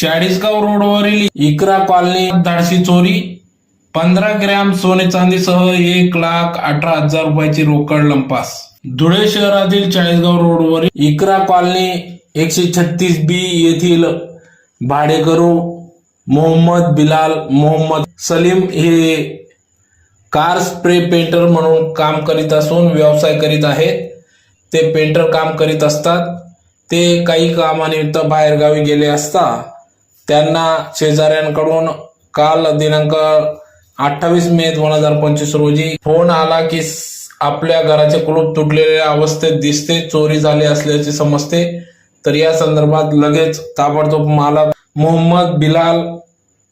चाळीसगाव रोडवरील इकरा कॉलनी धाडशी चोरी पंधरा ग्रॅम सोने चांदीसह एक लाख अठरा हजार रुपयाची रोकड लंपास. धुळे शहरातील चाळीसगाव रोडवरील इकरा कॉलनी एकशे छत्तीस बी येथील भाडेकरू मोहम्मद बिलाल मोहम्मद सलीम हे कार स्प्रे पेंटर म्हणून काम करीत असून व्यवसाय करीत आहेत. ते पेंटर काम करीत असतात. ते काही कामानिमित्त बाहेरगावी गेले असता त्यांना शेजाऱ्यांकडून काल दिनांक अठ्ठावीस मे दोन हजार पंचवीस रोजी फोन आला की आपल्या घराचे कुलूप तुटलेल्या अवस्थेत दिसते चोरी झाली असल्याचे समजते. तर या संदर्भात लगेच ताबडतोब मालक मोहम्मद बिलाल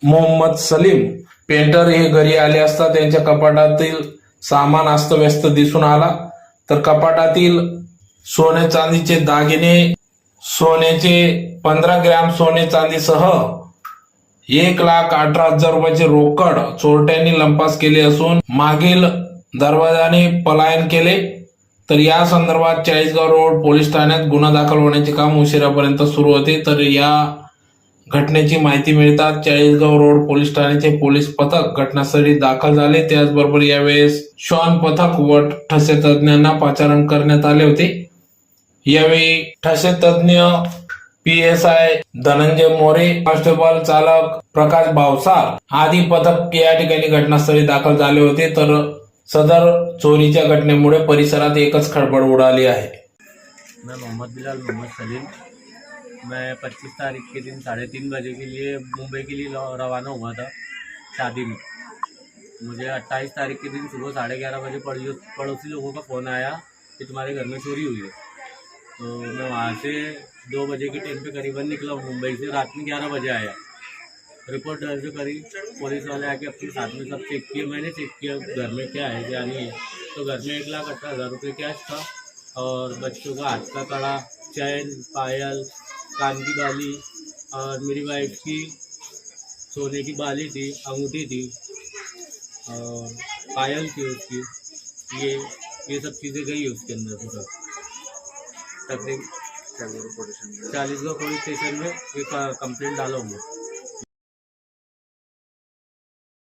मोहम्मद सलीम पेंटर हे घरी आले असता त्यांच्या कपाटातील सामान अस्तव्यस्त दिसून आला. तर कपाटातील सोने चांदीचे दागिने सोन्याचे पंधरा ग्रॅम सोने चांदीसह एक लाख अठरा हजार रुपयाचे रोकड चोरट्यांनी लंपास केले असून मागील दरवाजाने पलायन केले. तर या संदर्भात चाळीसगाव रोड पोलीस ठाण्यात गुन्हा दाखल होण्याचे काम उशिरापर्यंत सुरू होते. तर या घटनेची माहिती मिळतात चाळीसगाव रोड पोलीस ठाण्याचे पोलीस पथक घटनास्थळी दाखल झाले. त्याचबरोबर यावेळेस श्वान पथक व ठसे तज्ञांना पाचारण करण्यात आले होते. यावेळी ठसे तज्ज्ञ P S I Dhananjay More constable चालक प्रकाश भावसार आदी पथक या ठिकाणी घटनास्थळी दाखल झाले होते. तर सदर चोरीच्या घटनेमुळे परिसरात एकच खळबळ उडाली आहे. मैं मोहम्मद बिलाल मोहम्मद सलीम. मैं 25 तारीख के दिन साढ़े तीन बजे के लिए मुंबई के लिए रवाना हुआ था शादी में। मुझे 28 तारीख के दिन सुबह साढ़े ग्यारह बजे पड़ोसी लोगों का फ़ोन आया कि तुम्हारे घर में चोरी हुई है। तो मैं वहाँ से दो बजे के टाइम पे करीबन निकला मुंबई से। रात में ग्यारह बजे आया। रिपोर्ट दर्ज करी। पुलिस वाले आके अपने साथ में सब चेक किए मैंने चेक किया, घर में क्या है, क्या नहीं है। तो घर में एक लाख अठारह हज़ार रुपये कैश था और बच्चों का हाथ का कड़ा, चैन, पायल, कान की बाली और मेरी वाइफ की सोने की बाली थी, अंगूठी थी और पायल थी उसकी। ये ये सब चीज़ें गई उसके अंदर से सब। तकरीब चालीसगढ़ पुलिस स्टेशन में एक कंप्लेंट डाला हूँ